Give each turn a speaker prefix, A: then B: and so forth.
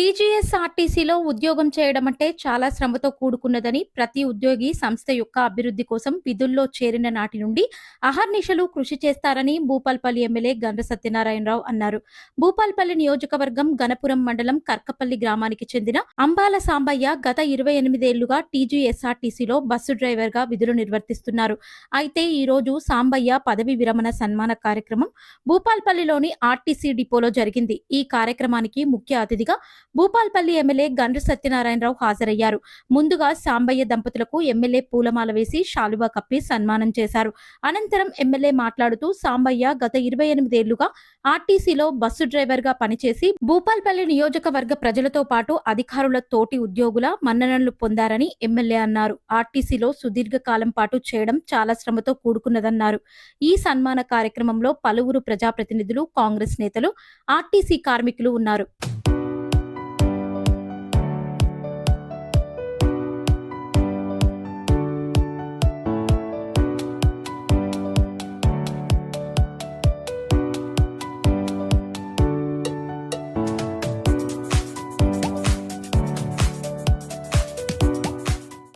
A: టీజీఎస్ఆర్టీసీలో ఉద్యోగం చేయడం అంటే చాలా శ్రమతో కూడుకున్నదని ప్రతి ఉద్యోగి సంస్థ యొక్క అభివృద్ధి కోసం విధుల్లో చేరిన నాటి నుండి అహర్నిశలు కృషి చేస్తారని భూపాల్పల్లి ఎమ్మెల్యే గండ్ర సత్యనారాయణరావు అన్నారు. భూపాల్పల్లి నియోజకవర్గం గణపురం మండలం కర్కపల్లి గ్రామానికి చెందిన అంబాల సాంబయ్య గత ఇరవై ఎనిమిదేళ్ళుగా టీజీఎస్ఆర్టీసీలో బస్సు డ్రైవర్గా విధులు నిర్వర్తిస్తున్నారు. అయితే ఈ రోజు సాంబయ్య పదవి విరమణ సన్మాన కార్యక్రమం భూపాల్పల్లిలోని ఆర్టీసీ డిపోలో జరిగింది. ఈ కార్యక్రమానికి ముఖ్య అతిథిగా భూపాల్పల్లి ఎమ్మెల్యే గండ్ర సత్యనారాయణరావు హాజరయ్యారు. ముందుగా సాంబయ్య దంపతులకు ఎమ్మెల్యే పూలమాల వేసి శాలువా కప్పి సన్మానం చేశారు. అనంతరం ఎమ్మెల్యే మాట్లాడుతూ సాంబయ్య గత ఇరవై ఎనిమిదేళ్ళుగా ఆర్టీసీలో బస్సు డ్రైవర్గా పనిచేసి భూపాల్పల్లి నియోజకవర్గ ప్రజలతో పాటు అధికారుల తోటి ఉద్యోగుల మన్ననలు పొందారని ఎమ్మెల్యే అన్నారు. ఆర్టీసీలో సుదీర్ఘ కాలం పాటు చేయడం చాలా శ్రమతో కూడుకున్నదన్నారు. ఈ సన్మాన కార్యక్రమంలో పలువురు ప్రజాప్రతినిధులు కాంగ్రెస్ నేతలు ఆర్టీసీ కార్మికులు ఉన్నారు.